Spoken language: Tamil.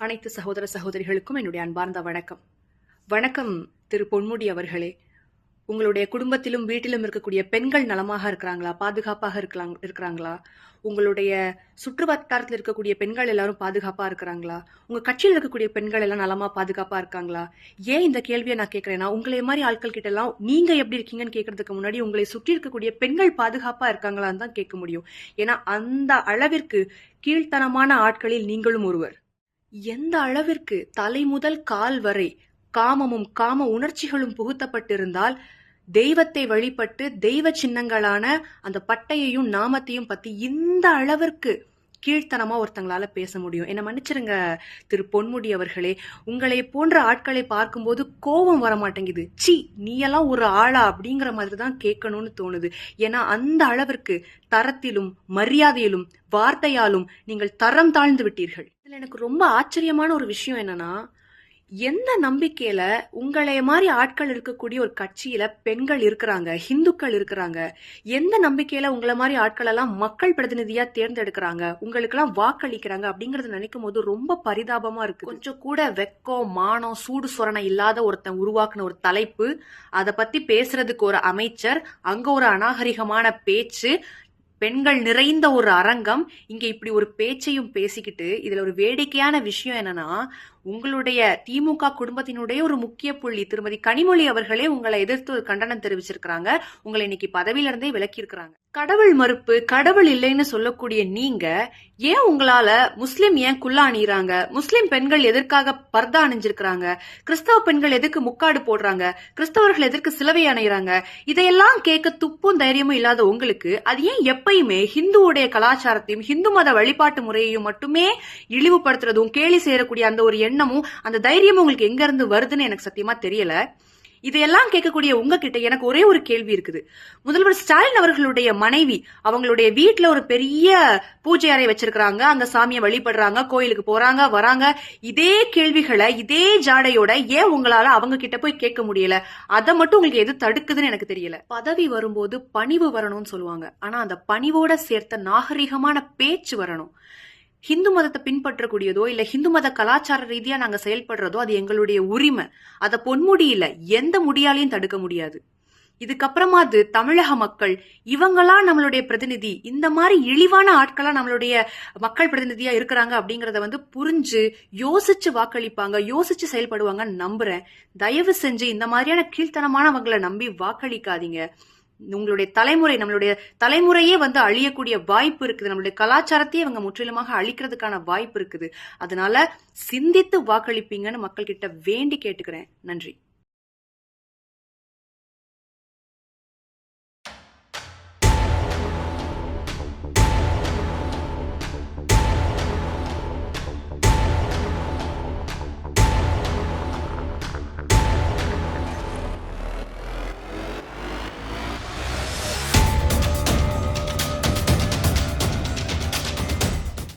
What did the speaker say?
அனைத்து சகோதர சகோதரிகளுக்கும் என்னுடைய அன்பார்ந்த வணக்கம். வணக்கம் திரு பொன்முடி அவர்களே. உங்களுடைய குடும்பத்திலும் வீட்டிலும் இருக்கக்கூடிய பெண்கள் நலமாக இருக்கிறாங்களா? பாதுகாப்பாக இருக்கலாம் இருக்கிறாங்களா? உங்களுடைய சுற்று வட்டாரத்தில் இருக்கக்கூடிய பெண்கள் எல்லாரும் பாதுகாப்பா இருக்கிறாங்களா? உங்க கட்சியில் இருக்கக்கூடிய பெண்கள் எல்லாம் நலமா பாதுகாப்பா இருக்காங்களா? ஏன் இந்த கேள்வியை நான் கேட்குறேன்னா உங்களை மாதிரி ஆட்கள் கிட்ட எல்லாம் நீங்க எப்படி இருக்கீங்கன்னு கேட்கறதுக்கு முன்னாடி உங்களை சுற்றி இருக்கக்கூடிய பெண்கள் பாதுகாப்பா இருக்காங்களான்னு தான் கேட்க முடியும். ஏன்னா அந்த அளவிற்கு கீழ்த்தனமான ஆட்களில் நீங்களும் ஒருவர். எந்த அளவிற்கு தலை முதல் கால் வரை காமமும் காம உணர்ச்சிகளும் புகுத்தப்பட்டிருந்தால் தெய்வத்தை வழிபட்டு தெய்வ சின்னங்களான அந்த பட்டையையும் நாமத்தையும் பத்தி இந்த அளவிற்கு கீழ்த்தனமாக ஒருத்தங்களால பேச முடியும். என்னை மன்னிச்சிருங்க திரு பொன்முடி அவர்களே. உங்களை போன்ற ஆட்களை பார்க்கும்போது கோபம் வர மாட்டேங்குது சி நீயெல்லாம் ஒரு ஆளா? அப்படிங்கிற மாதிரி தான் கேட்கணும்னு தோணுது. ஏன்னா அந்த அளவிற்கு தரத்திலும் மரியாதையிலும் வார்த்தையாலும் நீங்கள் தரம் தாழ்ந்து விட்டீர்கள். இதில் எனக்கு ரொம்ப ஆச்சரியமான ஒரு விஷயம் என்னன்னா எந்த நம்பிக்கையில உங்களை மாதிரி ஆட்கள் இருக்கக்கூடிய ஒரு கட்சியில பெண்கள் இருக்கிறாங்க ஹிந்துக்கள் இருக்கிறாங்க எந்த நம்பிக்கையில உங்களை மாதிரி ஆட்கள் எல்லாம் மக்கள் பிரதிநிதியா தேர்ந்தெடுக்கிறாங்க உங்களுக்கு எல்லாம் வாக்களிக்கிறாங்க அப்படிங்கறத நினைக்கும் போது ரொம்ப பரிதாபமா இருக்கு கொஞ்சம் கூட வெக்கம் மானம் சூடு சுரணை இல்லாத ஒருத்தன் உருவாக்குன ஒரு தலைப்பு அதை பத்தி பேசுறதுக்கு ஒரு அமைச்சர் அங்க ஒரு அநாகரிகமான பேச்சு பெண்கள் நிறைந்த ஒரு அரங்கம். இங்க இப்படி ஒரு பேச்சையும் பேசிக்கிட்டு இதுல ஒரு வேடிக்கையான விஷயம் என்னன்னா உங்களுடைய திமுக குடும்பத்தினுடைய ஒரு முக்கிய புள்ளி திருமதி கனிமொழி அவர்களே உங்களை எதிர்த்து ஒரு கண்டனம் தெரிவிச்சிருக்கிறாங்க. உங்களை இன்னைக்கு பதவியிலிருந்தே விலக்கி இருக்கிறாங்க கடவுள் மறுப்பு கடவுள் இல்லைன்னு சொல்லக்கூடிய நீங்க ஏன் உங்களால முஸ்லிம் ஏன் குல்லா அணியிறாங்க? முஸ்லிம் பெண்கள் எதற்காக பர்தா அணிஞ்சிருக்கிறாங்க? கிறிஸ்தவ பெண்கள் எதுக்கு முக்காடு போடுறாங்க? கிறிஸ்தவர்கள் எதற்கு சிலவை அணையிறாங்க? இதையெல்லாம் கேட்க துப்பும் தைரியமும் இல்லாத உங்களுக்கு அது ஏன் எப்பயுமே ஹிந்துவுடைய கலாச்சாரத்தையும் ஹிந்து மத வழிபாட்டு முறையையும் மட்டுமே இழிவுபடுத்துறதும் கேலி செய்யக்கூடிய அந்த ஒரு எண்ணமும் அந்த தைரியமும் உங்களுக்கு எங்க இருந்து வருதுன்னு எனக்கு சத்தியமா தெரியல. இதையெல்லாம் கேட்கக்கூடிய உங்ககிட்ட எனக்கு ஒரே ஒரு கேள்வி இருக்குது. முதல்வர் ஸ்டாலின் அவர்களுடைய மனைவி அவங்களுடைய வீட்டில் ஒரு பெரிய பூஜை அறை வச்சிருக்கிறாங்க. அங்க சாமியை வழிபடுறாங்க கோயிலுக்கு போறாங்க வராங்க. இதே கேள்விகளை இதே ஜாடையோட ஏன் உங்களால அவங்க கிட்ட போய் கேட்க முடியல? அதை மட்டும் உங்களுக்கு எது தடுக்குதுன்னு எனக்கு தெரியல. பதவி வரும்போது பணிவு வரணும்னு சொல்லுவாங்க. ஆனா அந்த பணிவோட சேர்த்த நாகரிகமான பேச்சு வரணும். ஹிந்து மதத்தை பின்பற்றக்கூடியதோ இல்ல ஹிந்து மத கலாச்சார ரீதியா நாங்க செயல்படுறதோ அது எங்களுடைய உரிமை. அதை பொன்முடியில எந்த முடியாலையும் தடுக்க முடியாது. இதுக்கப்புறமாது தமிழக மக்கள். இவங்களா நம்மளுடைய பிரதிநிதி. இந்த மாதிரி இழிவான ஆட்களா நம்மளுடைய மக்கள் பிரதிநிதியா இருக்கிறாங்க அப்படிங்கறத வந்து புரிஞ்சு யோசிச்சு வாக்களிப்பாங்க யோசிச்சு செயல்படுவாங்கன்னு நம்புறேன். தயவு செஞ்சு இந்த மாதிரியான கீழ்த்தனமானவங்களை நம்பி வாக்களிக்காதீங்க. உங்களுடைய தலைமுறை நம்மளுடைய தலைமுறையே வந்து அழியக்கூடிய வாய்ப்பு இருக்குது. நம்மளுடைய கலாச்சாரத்தையே இவங்க முற்றிலுமாக அழிக்கிறதுக்கான வாய்ப்பு இருக்குது. அதனால சிந்தித்து வாக்களிப்பீங்கன்னு மக்கள்கிட்ட வேண்டி கேட்டுக்கிறேன். நன்றி.